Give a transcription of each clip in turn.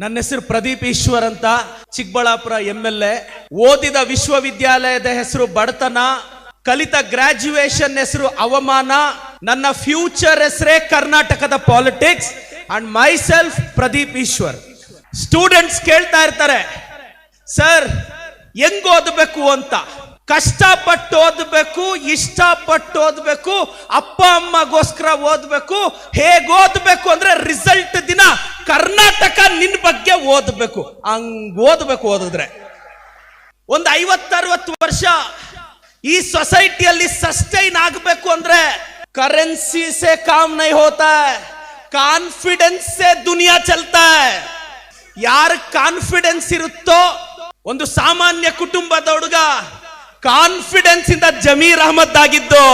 ನನ್ನ ಹೆಸರು ಪ್ರದೀಪ್ ಈಶ್ವರ್ ಅಂತ ಚಿಕ್ಕಬಳ್ಳಾಪುರ ಎಂ ಎಲ್ ಎ ಓದಿದ ವಿಶ್ವವಿದ್ಯಾಲಯದ ಹೆಸರು ಬಡತನ, ಕಲಿತ ಗ್ರಾಜ್ಯುಯೇಷನ್ ಹೆಸರು ಅವಮಾನ, ನನ್ನ ಫ್ಯೂಚರ್ ಹೆಸರೇ ಕರ್ನಾಟಕದ politics and myself Pradeep Eshwar. Students ಕೇಳ್ತಾ ಇರ್ತಾರೆ, ಸರ್, ಹೆಂಗ್ ಓದಬೇಕು ಅಂತ? ಕಷ್ಟಪಟ್ಟು ಓದಬೇಕು, ಇಷ್ಟಪಟ್ಟು ಓದಬೇಕು, ಅಪ್ಪ ಅಮ್ಮಗೋಸ್ಕರ ಓದಬೇಕು, ಹೇಗೆ ಓದಬೇಕು ಅಂದ್ರೆ ರಿಸಲ್ಟ್ ದಿನ ಕರ್ನಾಟಕ ನಿನ್ನ ಬಗ್ಗೆ ಓದಬೇಕು. ಹಂಗ್ ಓದಬೇಕು ಓದಿದ್ರೆ. ಒಂದು ಐವತ್ತರವತ್ತು ವರ್ಷ ಈ ಸೊಸೈಟಿಯಲ್ಲಿ ಸಸ್ಟೈನ್ ಆಗಬೇಕು ಅಂದ್ರೆ ಕರೆನ್ಸಿ ಸೆ ಕಾಮ್ ನೈ ಹೋತಾ ಕಾನ್ಫಿಡೆನ್ಸ್ ದುನಿಯಾ ಚಲ್ತಾ ಯಾರ ಕಾನ್ಫಿಡೆನ್ಸ್ ಇರುತ್ತೋ, ಒಂದು ಸಾಮಾನ್ಯ ಕುಟುಂಬದ ಹುಡುಗ ಕಾನ್ಫಿಡೆನ್ಸ್ ಇಂದ ಜಮೀರ್ ಅಹಮದ್ ಆಗಿದ್ದು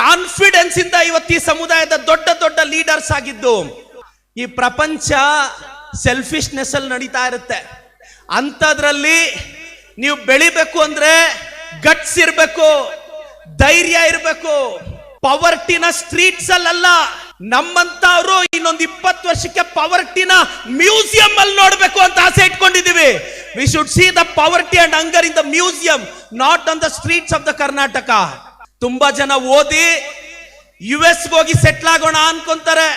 ಕಾನ್ಫಿಡೆನ್ಸ್ ಇಂದ ಇವತ್ತು ಈ ಸಮುದಾಯದ ದೊಡ್ಡ ದೊಡ್ಡ ಲೀಡರ್ಸ್ ಆಗಿದ್ದು, ಈ ಪ್ರಪಂಚ ಸೆಲ್ಫಿಶ್ನೆಸ್ ಅಲ್ಲಿ ನಡೀತಾ ಇರುತ್ತೆ. ಅಂಥದ್ರಲ್ಲಿ ನೀವು ಬೆಳಿಬೇಕು ಅಂದ್ರೆ ಗಟ್ಸ್ ಇರಬೇಕು, ಧೈರ್ಯ ಇರಬೇಕು ಪವರ್ಟಿನ ಸ್ಟ್ರೀಟ್ಸ್ ಅಲ್ಲಲ್ಲ. ನಮ್ಮಂತವ್ರು ಇನ್ನೊಂದು ಇಪ್ಪತ್ತು ವರ್ಷಕ್ಕೆ ಪವರ್ಟಿನ ಮ್ಯೂಸಿಯಂ ಅಲ್ಲಿ ನೋಡಬೇಕು ಅಂತ ಆಸೆ ಇಟ್ಕೊಂಡಿದ್ದೀವಿ. We should see the poverty and hunger in the museum not on the streets of the Karnataka ತುಂಬಾ ಜನ ಓದಿ ಯು ಎಸ್ ಹೋಗಿ ಸೆಟ್ಲ್ ಆಗೋಣ ಅನ್ಕೊಂತಾರೆ.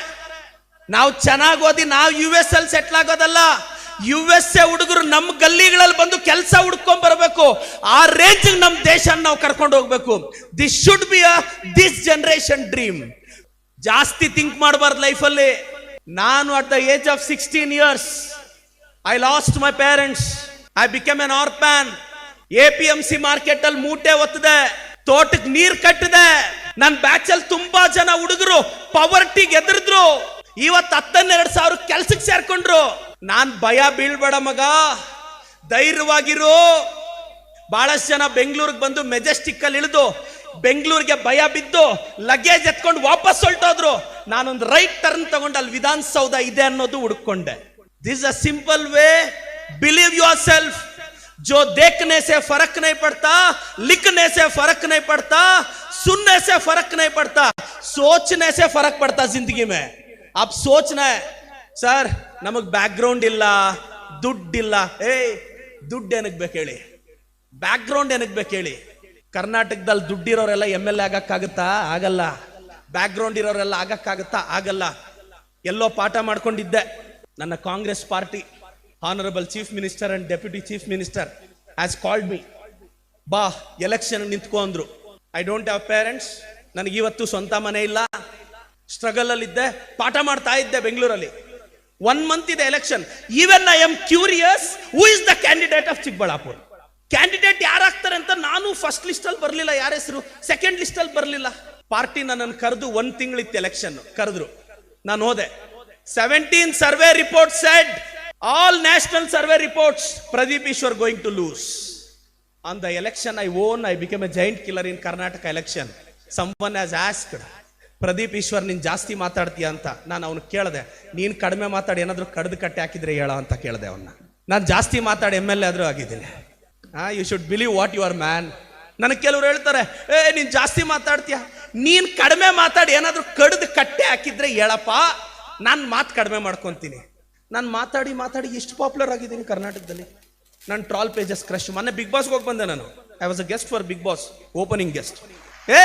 ನಾವು ಚೆನ್ನಾಗಿ ಓದಿ, ನಾವು ಯು ಎಸ್ ಅಲ್ಲಿ ಸೆಟ್ಲ್ ಆಗೋದಲ್ಲ. ಯು ಎಸ್ ಎ ಹುಡುಗರು ನಮ್ಮ ಗಲ್ಲಿಗಳಲ್ಲಿ ಬಂದು ಕೆಲಸ ಹುಡ್ಕೊಂಡ್ ಬರಬೇಕು. ಆ ರೇಂಜ್ ನಮ್ಮ ದೇಶ ನಾವು ಕರ್ಕೊಂಡು ಹೋಗ್ಬೇಕು. This should be a this generation dream ಜಾಸ್ತಿ ಥಿಂಕ್ ಮಾಡಬಾರ್ದು ಲೈಫಲ್ಲಿ ನಾನು at the age of sixteen years I lost my parents I become an orphan A P M C market ಅಲ್ಲಿ ಮೂಟೆ ಒತ್ತದೆ. ತೋಟಕ್ಕೆ ನೀರ್ ಕಟ್ಟಿದೆ. ನನ್ನ ಬ್ಯಾಚ್ ಅಲ್ಲಿ ತುಂಬಾ ಜನ ಹುಡುಗರು ಪವರ್ಟಿ ಎದುರಿದ್ರು. ಇವತ್ತು ಹತ್ತನ್ನೆರಡು ಸಾವಿರ ಕೆಲ್ಸಕ್ಕೆ ಸೇರ್ಕೊಂಡ್ರು. ನಾನ್ ಭಯ ಬೀಳ್ಬೇಡ ಮಗ. ಧೈರ್ಯವಾಗಿರು. ಬಹಳಷ್ಟು ಜನ ಬೆಂಗಳೂರಿಗೆ ಬಂದು ಮೆಜೆಸ್ಟಿಕ್ ಅಲ್ಲಿ ಇಳಿದು ಬೆಂಗಳೂರಿಗೆ ಭಯ ಬಿದ್ದು ಲಗೇಜ್ ಎತ್ಕೊಂಡು ವಾಪಸ್ ಹೊಲ್ಟೋದ್ರು ನಾನೊಂದು ರೈಟ್ ಟರ್ನ್ ತಗೊಂಡು ಅಲ್ಲಿ ವಿಧಾನಸೌಧ ಇದೆ ಅನ್ನೋದು ಹುಡ್ಕೊಂಡೆ this a simple way believe yourself जो देखने से फर्क नहीं पड़ता लिखने से फर्क नहीं पड़ता सुनने से फर्क नहीं पड़ता सोचने से फर्क पड़ता जिंदगी में अब सोचना है ಸರ್ ನಮಗ್ ಬ್ಯಾಕ್ ಗ್ರೌಂಡ್ ಇಲ್ಲ ದುಡ್ಡಿಲ್ಲ ಏ ದುಡ್ಡು ಏನಕ್ ಬೇಕು ಹೇಳಿ ಬ್ಯಾಕ್ ಗ್ರೌಂಡ್ ಏನಕ್ ಬೇಕು ಹೇಳಿ ಕರ್ನಾಟಕದಲ್ಲಿ ದುಡ್ಡಿರೋರೆಲ್ಲ ಎಂ ಎಲ್ ಎ ಆಗಕ್ಕಾಗುತ್ತಾ? ಆಗಲ್ಲ. ಬ್ಯಾಕ್ ಗ್ರೌಂಡ್ ಇರೋರೆಲ್ಲ ಆಗಕ್ಕಾಗುತ್ತಾ? ಆಗಲ್ಲ. ಎಲ್ಲೋ ಪಾಠ ಮಾಡ್ಕೊಂಡಿದ್ದೆ. ನನ್ನ Congress party honourable chief minister and deputy chief minister has called me ಬಾ ಎಲೆಕ್ಷನ್ ನಿಂತ್ಕೋ ಅಂದ್ರು. ಐ ಡೋಂಟ್ ಹ್ಯಾವ್ ಪೇರೆಂಟ್ಸ್ ನನಗೆ ಇವತ್ತು ಸ್ವಂತ ಮನೆ ಇಲ್ಲ. ಸ್ಟ್ರಗಲ್ ಅಲ್ಲಿ ಇದ್ದೆ. ಪಾಠ ಮಾಡ್ತಾ ಇದ್ದೆ ಬೆಂಗಳೂರಲ್ಲಿ. ಒನ್ ಮಂತ್ ಇದೆ election even I am curious who is the candidate of Chikkaballapura candidate ಯಾರಾಗ್ತಾರೆ ಅಂತ ನಾನು ಫಸ್ಟ್ ಲಿಸ್ಟ್ ಅಲ್ಲಿ ಬರಲಿಲ್ಲ ಯಾರ ಹೆಸರು? ಸೆಕೆಂಡ್ ಲಿಸ್ಟ್ ಅಲ್ಲಿ ಬರಲಿಲ್ಲ. ಪಾರ್ಟಿ ನನ್ನನ್ನು ಕರೆದು ಒಂದ್ ತಿಂಗಳಿತ್ತು ಎಲೆಕ್ಷನ್ ಕರೆದ್ರು. ನಾನು ಹೋದೆ. Seventeen survey report said all national survey reports Pradeep Eshwar going to lose on the election I won I become a giant killer in Karnataka election someone has asked Pradeep Eshwar ನೀನ್ ಜಾಸ್ತಿ ಮಾತಾಡ್ತೀಯ ಅಂತ? ನಾನು ಅವನು ಕೇಳಿದೆ, ನೀನ್ ಕಡಿಮೆ ಮಾತಾಡಿ, ಏನಾದ್ರು ಕಡ್ದು ಕಟ್ಟೆ ಹಾಕಿದ್ರೆ ಹೇಳ ಅಂತ ಕೇಳಿದೆ ಅವನ್ನ ನಾನು ಜಾಸ್ತಿ ಮಾತಾಡಿ ಎಂ ಎಲ್ ಎ ಆದ್ರೂ ಆಗಿದ್ದೀನಿ. You should believe what your man ನನಗೆ ಕೆಲವ್ರು ಹೇಳ್ತಾರೆ, ಏ, ನೀನ್ ಜಾಸ್ತಿ ಮಾತಾಡ್ತೀಯ? ನೀನ್ ಕಡಿಮೆ ಮಾತಾಡಿ, ಏನಾದ್ರು ಕಡ್ದು ಕಟ್ಟೆ ಹಾಕಿದ್ರೆ ಹೇಳಪ್ಪ, ನಾನು ಮಾತು ಕಡಿಮೆ ಮಾಡ್ಕೊತೀನಿ. ನಾನು ಮಾತಾಡಿ ಮಾತಾಡಿ ಎಷ್ಟು ಪಾಪ್ಯುಲರ್ ಆಗಿದ್ದೀನಿ ಕರ್ನಾಟಕದಲ್ಲಿ. ನನ್ನ ಟ್ರಾಲ್ ಪೇಜಸ್ ಕ್ರಶ್ ಮೊನ್ನೆ ಬಿಗ್ ಬಾಸ್ಗೆ ಹೋಗಿ ಬಂದೆ ನಾನು. I was a guest for Bigg Boss opening guest ಏ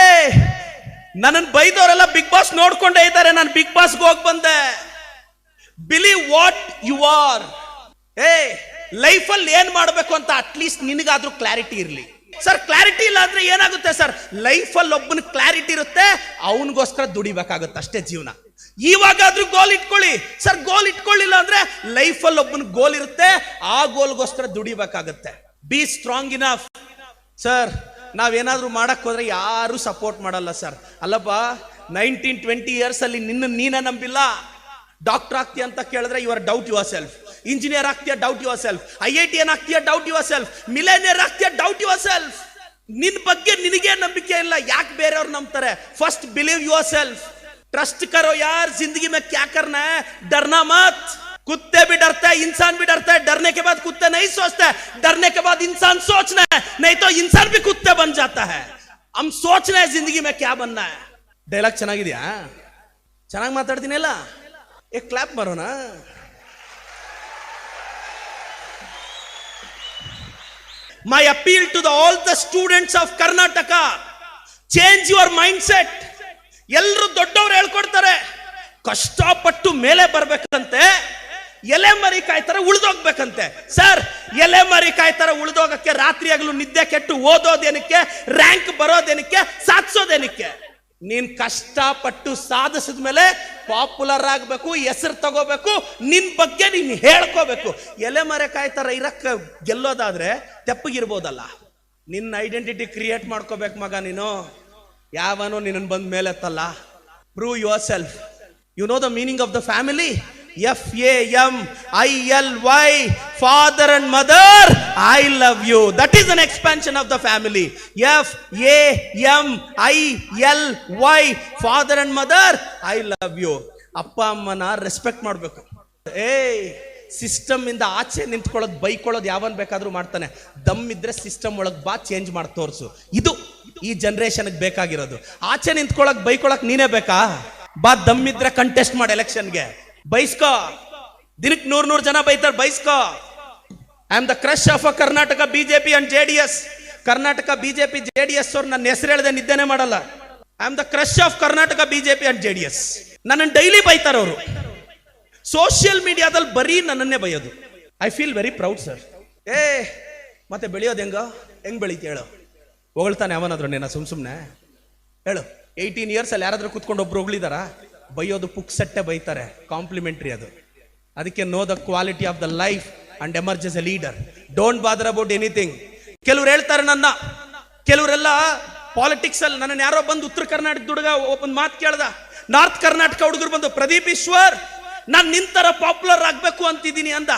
ನನ್ನನ್ನು ಬೈದವರೆಲ್ಲ ಬಿಗ್ ಬಾಸ್ ನೋಡ್ಕೊಂಡೇ ಇದ್ದಾರೆ, ನಾನು ಬಿಗ್ ಬಾಸ್ಗೆ ಹೋಗಿ ಬಂದೆ. ಬಿಲೀವ್ ವಾಟ್ ಯು ಆರ್ ಏ ಲೈಫಲ್ಲಿ ಏನ್ ಮಾಡಬೇಕು ಅಂತ ಅಟ್ಲೀಸ್ಟ್ ನಿನಗಾದ್ರೂ ಕ್ಲಾರಿಟಿ ಇರಲಿ. ಸರ್ ಕ್ಲಾರಿಟಿ ಇಲ್ಲ ಅಂದ್ರೆ ಏನಾಗುತ್ತೆ ಸರ್ ಲೈಫಲ್ಲಿ ಒಬ್ಬನ ಕ್ಲಾರಿಟಿ ಇರುತ್ತೆ, ಅವನಿಗೋಸ್ಕರ ದುಡಿಬೇಕಾಗುತ್ತೆ ಅಷ್ಟೇ ಜೀವನ. ಇವಾಗಾದ್ರೂ ಗೋಲ್ ಇಟ್ಕೊಳ್ಳಿ. ಸರ್ ಗೋಲ್ ಇಟ್ಕೊಳ್ಳಿಲ್ಲ ಅಂದ್ರೆ ಲೈಫಲ್ಲಿ ಒಬ್ಬನ ಗೋಲ್ ಇರುತ್ತೆ, ಆ ಗೋಲ್ಗೋಸ್ಕರ ದುಡಿಬೇಕಾಗತ್ತೆ. ಬಿ ಸ್ಟ್ರಾಂಗ್ ಇನಫ್ ಸರ್ ನಾವೇನಾದ್ರೂ ಮಾಡಕ್ ಹೋದ್ರೆ ಯಾರು ಸಪೋರ್ಟ್ ಮಾಡಲ್ಲ ಸರ್ ಅಲ್ಲಪ್ಪ ನೈನ್ಟೀನ್ ಟ್ವೆಂಟಿ ಇಯರ್ಸ್ ಅಲ್ಲಿ ನಿನ್ನ ನೀನ ನಂಬಿಲ್ಲ. ಡಾಕ್ಟರ್ ಆಗ್ತೀಯ ಅಂತ ಕೇಳಿದ್ರೆ you are doubt yourself engineer ಆಗ್ತೀಯ doubt yourself I I T ಏನ್ ಆಗ್ತೀಯ doubt yourself millionaire ಆಗ್ತೀಯ doubt yourself ನಿನ್ ಬಗ್ಗೆ ನಿನಗೆ ನಂಬಿಕೆ ಇಲ್ಲ ಯಾಕೆ ಬೇರೆಯವ್ರು ನಂಬ್ತಾರೆ first believe yourself trust करो यार जिंदगी में क्या करना है डरना मत कुत्ते भी डरते हैं इंसान भी डरता है डरने के बाद कुत्ते नहीं सोचते डरने के बाद इंसान सोचना है नहीं तो इंसान भी कुत्ते बन जाता है हम सोच रहे हैं जिंदगी में क्या बनना है ಡೈಲಾಗ್ ಚೆನ್ನಾಗಿದ್ಯಾ ಚೆನ್ನಾಗಿ ಮಾತಾಡ್ತೀನಲ್ಲ ಏ ಕ್ಲಾಪ್ ಬರೋಣ my appeal to the all the students of Karnataka change your mindset ಎಲ್ಲರೂ ದೊಡ್ಡವ್ರು ಹೇಳ್ಕೊಡ್ತಾರೆ, ಕಷ್ಟಪಟ್ಟು ಮೇಲೆ ಬರ್ಬೇಕಂತೆ, ಎಲೆ ಮರಿ ಕಾಯ್ತಾರೆ ಉಳಿದೋಗ್ಬೇಕಂತೆ. ಸರ್ ಎಲೆ ಮರಿ ಕಾಯ್ತಾರೆ ಉಳಿದೋಗಕ್ಕೆ ರಾತ್ರಿ ಆಗಲು ನಿದ್ದೆ ಕೆಟ್ಟು ಓದೋದೇನಕ್ಕೆ ರ್ಯಾಂಕ್ ಬರೋದೇನಕ್ಕೆ, ಸಾಧಿಸೋದೇನಕ್ಕೆ? ನೀನ್ ಕಷ್ಟಪಟ್ಟು ಸಾಧಿಸಿದ ಮೇಲೆ ಪಾಪ್ಯುಲರ್ ಆಗಬೇಕು, ಹೆಸರು ತಗೋಬೇಕು ನಿನ್ನ ಬಗ್ಗೆ ನೀನು ಹೇಳ್ಕೋಬೇಕು. ಎಲೆ ಮರೆ ಕಾಯ್ತಾರ ಇರಕ್ಕ ಗೆಲ್ಲೋದಾದ್ರೆ ತೆಪ್ಪಗಿರ್ಬೋದಲ್ಲ. ನಿನ್ನ ಐಡೆಂಟಿಟಿ ಕ್ರಿಯೇಟ್ ಮಾಡ್ಕೋಬೇಕು ಮಗ ನೀನು. ಯಾವನೋ ನಿನ್ನ ಬಂದ ಮೇಲೆತ್ತಲ್ಲ prove yourself you know the meaning of the family F A M I L Y father and mother I love you that is an expansion of the family F A M I L Y father and mother I love you ಅಪ್ಪ, ಅಮ್ಮನ respect ಮಾಡಬೇಕು. ಏಯ್ system ಇಂದ ಆಚೆ ನಿಂತ್ಕೊಳ್ಳೋದು, ಬೈಕೊಳ್ಳೋದು ಯಾವನ್ ಬೇಕಾದ್ರೂ ಮಾಡ್ತಾನೆ. ದಮ್ ಇದ್ರೆ ಸಿಸ್ಟಮ್ ಒಳಗೆ ಬಾ ಚೇಂಜ್ ಮಾಡಿ, ತೋರಿಸು. ಇದು ಈ ಜನರೇಷನ್ ಬೇಕಾಗಿರೋದು. ಆಚೆ ನಿಂತ್ಕೊಳಕ್ ಬೈಕೊಳಕ್ ನೀನೇ ಬೇಕಾ? ಬಾ, ದಮ್ ಇದ್ರೆ ಕಂಟೆಸ್ಟ್ ಮಾಡಿ ಎಲೆಕ್ಷನ್ಗೆ ಬೈಸ್ಕೋ. ದಿನಕ್ಕೆ ನೂರ್ ನೂರ್ ಜನ ಬೈತಾರೆ ಬೈಸ್ಕೋ. I am the crush of a Karnataka BJP and J D S Karnataka BJP J D S ಅವ್ರು ನನ್ನ ಹೆಸರು ಹೇಳದೆ ನಿದ್ದೆನೆ ಮಾಡಲ್ಲ. I am the crush of Karnataka BJP and J D S ನನ್ನನ್ನು ಡೈಲಿ ಬೈತಾರೆ ಅವರು. ಸೋಷಿಯಲ್ ಮೀಡಿಯಾದಲ್ಲಿ ಬರೀ ನನ್ನನ್ನೇ ಬೈಯೋದು. I feel very proud sir ಏ, ಮತ್ತೆ ಬೆಳೆಯೋದು ಹೆಂಗ? ಹೆಂಗ್ ಬೆಳೀತಿ ಹೇಳು. ಹೊಗಳ್ತಾನೆ ಅವನಾದ್ರು ನಿನ್ನ ಸುಮ್ ಸುಮ್ಮನೆ ಹೇಳು. ಏಯ್ಟೀನ್ ಇಯರ್ಸ್ ಅಲ್ಲಿ ಯಾರಾದ್ರೂ ಕುತ್ಕೊಂಡು ಒಬ್ರು ಹೊಗಳಿದಾರ? ಬೈಯೋದು ಪುಕ್ಸಟ್ಟೆ ಬೈತಾರೆ ಕಾಂಪ್ಲಿಮೆಂಟ್ರಿ ಅದು. ಅದಕ್ಕೆ know the quality of the life and emergence leader don't bother about anything ಕೆಲವ್ರು ಹೇಳ್ತಾರೆ ನನ್ನ, ಕೆಲವರೆಲ್ಲ ಪಾಲಿಟಿಕ್ಸ್ ಅಲ್ಲಿ ನನ್ನ ಯಾರೋ ಬಂದು ಉತ್ತರ ಕರ್ನಾಟಕದ ಹುಡುಗ ಒಂದು ಮಾತು ಕೇಳ್ದ. ನಾರ್ತ್ ಕರ್ನಾಟಕ ಹುಡುಗರು ಬಂದು, ಪ್ರದೀಪ್ ಈಶ್ವರ್, ನಾನು ನಿಂತರ ಪಾಪ್ಯುಲರ್ ಆಗಬೇಕು ಅಂತಿದ್ದೀನಿ ಅಂದ.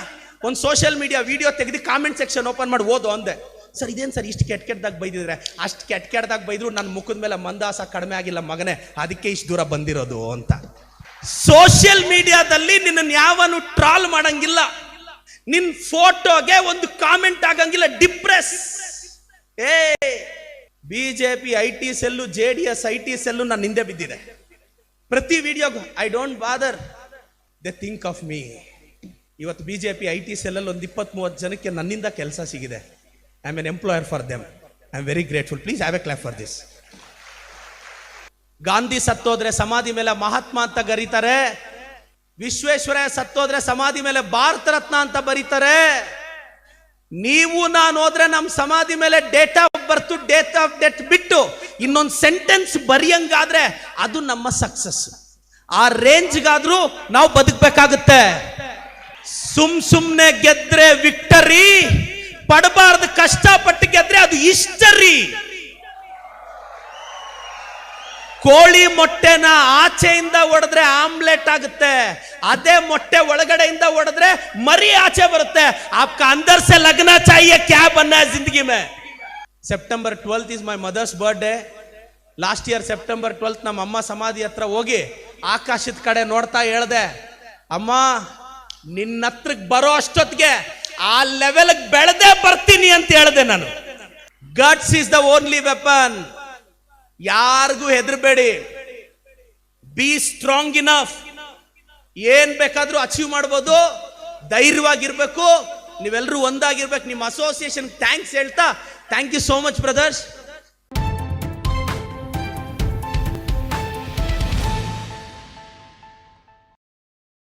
ಒಂದು ಸೋಷಿಯಲ್ ಮೀಡಿಯಾ ವಿಡಿಯೋ ತೆಗೆದು ಕಾಮೆಂಟ್ ಸೆಕ್ಷನ್ ಓಪನ್ ಮಾಡಿ ಓದು ಅಂದೆ. ಸರ್, ಇದೇನು ಸರ್ ಇಷ್ಟು ಕೆಟ್ಟ ಕೆಟ್ಟದಾಗ ಬೈದಿದ್ರೆ? ಅಷ್ಟು ಕೆಟ್ಟ ಕೆಟ್ಟದಾಗ ಬೈದ್ರು ನನ್ನ ಮುಖದ ಮೇಲೆ ಮಂದಾಸ ಕಡಿಮೆ ಆಗಿಲ್ಲ ಮಗನೇ, ಅದಕ್ಕೆ ಇಷ್ಟು ದೂರ ಬಂದಿರೋದು ಅಂತ. ಸೋಷಿಯಲ್ ಮೀಡಿಯಾದಲ್ಲಿ ನಿನ್ನನ್ನು ಯಾವನು ಟ್ರಾಲ್ ಮಾಡಂಗಿಲ್ಲ. ನಿನ್ನ ಫೋಟೋಗೆ ಒಂದು ಕಾಮೆಂಟ್ ಆಗಂಗಿಲ್ಲ, ಡಿಪ್ರೆಸ್. ಏ, BJP, I T cell, J D S, I T cell ನನ್ನ ಹಿಂದೆ ಬಿದ್ದಿದೆ. ಪ್ರತಿ ವಿಡಿಯೋಗೂ, I don't bother, they think of me. ಇವತ್ತು B J P I T ಸೆಲ್ಲಲ್ಲಿ ಒಂದು ಇಪ್ಪತ್ತ್ ಮೂವತ್ತು ಜನಕ್ಕೆ ನನ್ನಿಂದ ಕೆಲಸ ಸಿಗಿದೆ. I am an employer for them I am very grateful please have a clap for this Gandhi ಸತ್ತೋದ್ರೆ ಸಮಾಧಿ ಮೇಲೆ ಮಹಾತ್ಮ ಅಂತ ಕರೀತಾರೆ. ವಿಶ್ವೇಶ್ವರಯ್ಯ ಸತ್ತೋದ್ರೆ ಸಮಾಧಿ ಮೇಲೆ ಭಾರತ ರತ್ನ ಅಂತ ಬರೀತಾರೆ. ನೀವು ನಾನು ಹೋದ್ರೆ ನಮ್ಮ ಸಮಾಧಿ ಮೇಲೆ date of birth date of death ಬಿಟ್ಟು ಇನ್ನೊಂದು ಸೆಂಟೆನ್ಸ್ ಬರೆಯಂಗಾದ್ರೆ ಅದು ನಮ್ಮ ಸಕ್ಸಸ್ ಆ ರೇಂಜ್ಗಾದ್ರೂ ನಾವು ಬದುಕಬೇಕಾಗುತ್ತೆ. ಸುಮ್ ಸುಮ್ನೆ ಗೆದ್ರೆ ವಿಕ್ಟರಿ ಪಡಬಾರದು, ಕಷ್ಟಪಟ್ಟು ಗೆದ್ರೆ ಅದು ಇಷ್ಟರಿ. ಕೋಳಿ ಮೊಟ್ಟೆನ ಆಚೆಯಿಂದ ಒಡೆದ್ರೆ ಆಮ್ಲೆಟ್ ಆಗುತ್ತೆ, ಅದೇ ಮೊಟ್ಟೆ ಒಳಗಡೆಯಿಂದ ಒಡೆದ್ರೆ ಮರಿ ಆಚೆ ಬರುತ್ತೆ. ಆಪ್ಕ ಅಂದರ್ ಸೆ ಲಗ್ನ ಚಾಯಿಯ ಕ್ಯಾ ಬನ್ನ ಜಿಂದಗಿ May. September twelfth is my mother's birthday last year September twelfth ನಮ್ಮ ಅಮ್ಮ ಸಮಾಧಿ ಹತ್ರ ಹೋಗಿ ಆಕಾಶದ ಕಡೆ ನೋಡ್ತಾ ಹೇಳ್ದೆ, ಅಮ್ಮ ನಿನ್ನ ಹತ್ರಕ್ಕೆ ಬರೋ ಅಷ್ಟೊತ್ತಿಗೆ ಆ ಲೆವೆಲ್ ಬೆಳೆದೇ ಬರ್ತೀನಿ ಅಂತ ಹೇಳಿದೆ ನಾನು. Guts is the only weapon ಯಾರಿಗೂ ಹೆದರ್ಬೇಡಿ. ಬಿ ಸ್ಟ್ರಾಂಗ್ ಇನಫ್ ಏನ್ ಬೇಕಾದ್ರೂ ಅಚೀವ್ ಮಾಡ್ಬೋದು. ಧೈರ್ಯವಾಗಿರ್ಬೇಕು. ನೀವೆಲ್ಲರೂ ಒಂದಾಗಿರ್ಬೇಕು. ನಿಮ್ಮ ಅಸೋಸಿಯೇಷನ್ ಥ್ಯಾಂಕ್ಸ್ ಹೇಳ್ತಾ. Thank you so much brothers